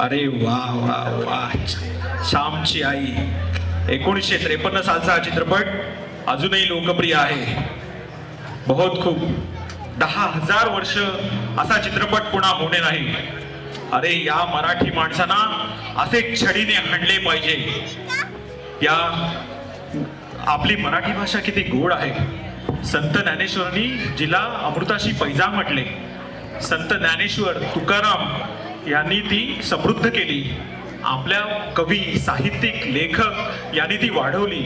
अरे वा वा वा. श्यामची आई. एकोणीसशे त्रेपन्न सालचा हा चित्रपट अजूनही लोकप्रिय आहे. बहुत खूप. दहा हजार वर्ष असा चित्रपट पुन्हा होणे नाही. अरे या मराठी माणसांना असे छडीने हाणले पाहिजे. या आपली मराठी भाषा किती गोड आहे. संत ज्ञानेश्वरांनी जिला अमृताशी पैजा म्हटले. संत ज्ञानेश्वर तुकाराम यांनी ती समृद्ध केली. आपल्या कवी साहित्यिक लेखक यांनी ती वाढवली.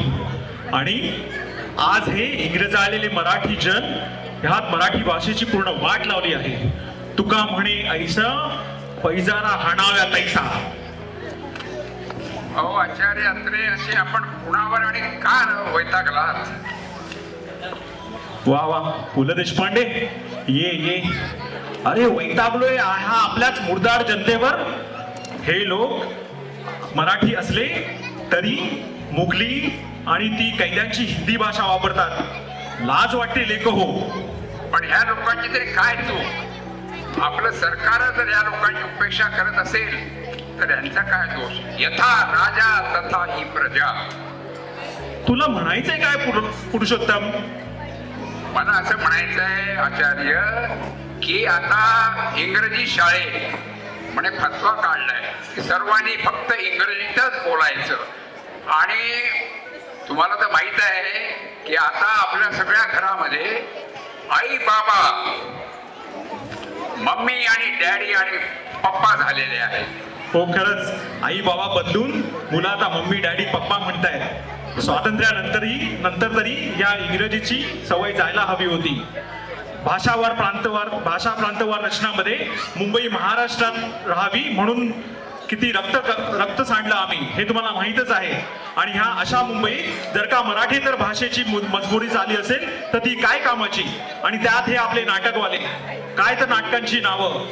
आणि आज हे इंग्रज आलेले मराठी जन ह्यात मराठी भाषेची पूर्ण वाट लावली आहे. तुका म्हणे ऐसा पैजारा हाणाव्या तैसा. अहो आचार्य अत्रे असे आपण कुणावर आणि का वैतागलात? वा वा. पु ल देशपांडे. ये ये. अरे वैतागलोय हा आपल्याच मुर्दार जनतेवर. हे लोक मराठी असले तरी मुघली आणि ती कैद्यांची हिंदी भाषा वापरतात. लाज वाटते लेख हो. पण ह्या लोकांची तरी काय चूक? आपलं सरकार जर या लोकांची उपेक्षा करत असेल तर यांचा काय दोष? यथा राजा तथा ही प्रजा. तुला म्हणायचंय काय पुर- पुरुषोत्तम मला असं म्हणायचं आहे आचार्य की आता इंग्रजी शाळेत म्हणे फतवा काढलाय. की सर्वांनी फक्त इंग्रजीतच बोलायचं. आणि तुम्हाला तर माहीत आहे की आता आपल्या सगळ्या घरामध्ये आई बाबा मम्मी आणि डॅडी आणि पप्पा झालेले आहेत. हो खरंच. आई बाबा बदलून मुलं आता मम्मी डॅडी पप्पा म्हणतायत. स्वातंत्र्यानंतरही नंतर तरी या इंग्रजीची सवय जायला हवी होती. भाषावार प्रांतवार भाषा प्रांतवार रचनामध्ये मुंबई महाराष्ट्रात राहावी म्हणून किती रक्त रक्त सांडलं आम्ही हे तुम्हाला माहीतच आहे. आणि ह्या अशा मुंबई जर का मराठी तर भाषेची मजबुरी झाली असेल तर ती काय कामाची? आणि त्यात हे आपले नाटकवाले. काय तर नाटकांची नावं.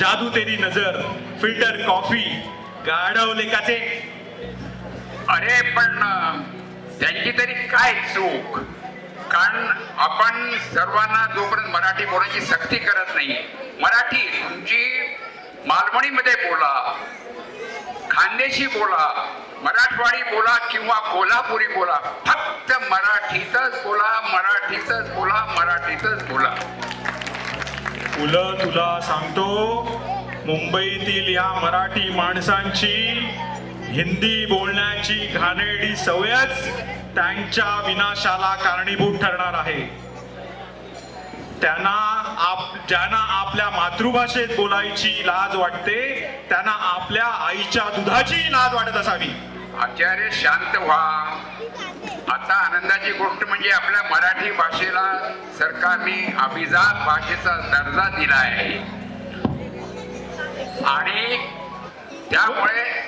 जादू तेरी नजर फिल्टर कॉफी गाढव लेखाचे अरे पण त्यांची तरी काय चूक? कारण आपण सर्वांना जोपर्यंत मराठी बोलायची सक्ती करत नाही मराठी तुमची मालवणीमध्ये बोला खानदेशी बोला मराठवाडी बोला किंवा कोल्हापुरी बोला फक्त मराठीतच बोला मराठीतच बोला मराठीतच बोला. फुलं तुला सांगतो मुंबईतील या मराठी माणसांची हिंदी बोलण्याची घाणेरडी सवयच त्यांच्या विनाशाला कारणीभूत ठरणार आहे. त्यांना आप ज्यांना आपल्या मातृभाषेत बोलायची लाज वाटते त्यांना आपल्या आईच्या दुधाची लाज वाटत असावी. आचार्य शांत व्हा. आता आनंदाची गोष्ट म्हणजे आपल्या मराठी भाषेला सरकारने अभिजात भाषेचा दर्जा दिला आहे. आणि त्यामुळे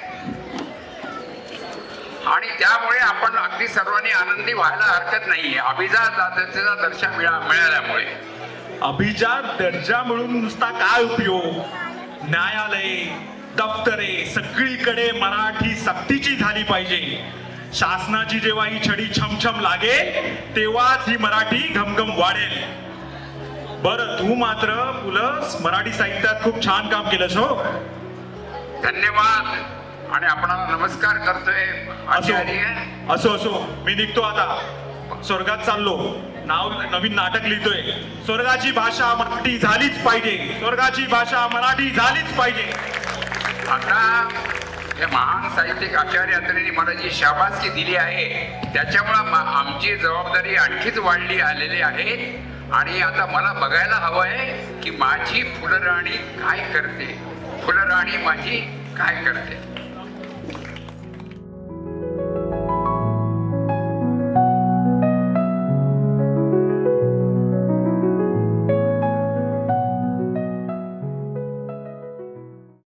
आणि त्यामुळे आपण अगदी सर्वांनी आनंदी व्हायला हरकत नाहीये. अभिजात दर्जा मिळा मिळाल्यामुळे. अभिजात दर्जा मिळून नुसता काय उपयोग? न्यायालये दफ्तरे सगळीकडे मराठी सक्तीची झाली पाहिजे. शासनाची जेव्हा ही छडी छमछम लागेल तेव्हाच ही मराठी घमघम वाढेल. बरं तू मात्र पुलस मराठी साहित्यात खूप छान काम केलंस हो. धन्यवाद. आणि आपणाला नमस्कार करतोय असो आचार्य. असो असो. मी निघतो आता. स्वर्गात चाललो. नाव नवीन नाटक लिहितोय. स्वर्गाची भाषा मराठी झालीच पाहिजे. स्वर्गाची भाषा मराठी झालीच पाहिजे. आता हे महान साहित्यिक आचार्य अत्रेंनी मला जी शाबासकी दिली आहे त्याच्यामुळं आमची जबाबदारी आणखीच वाढली आलेली आहे. आणि आता मला बघायला हवं आहे की माझी फुलराणी काय करते? फुलराणी माझी काय करते?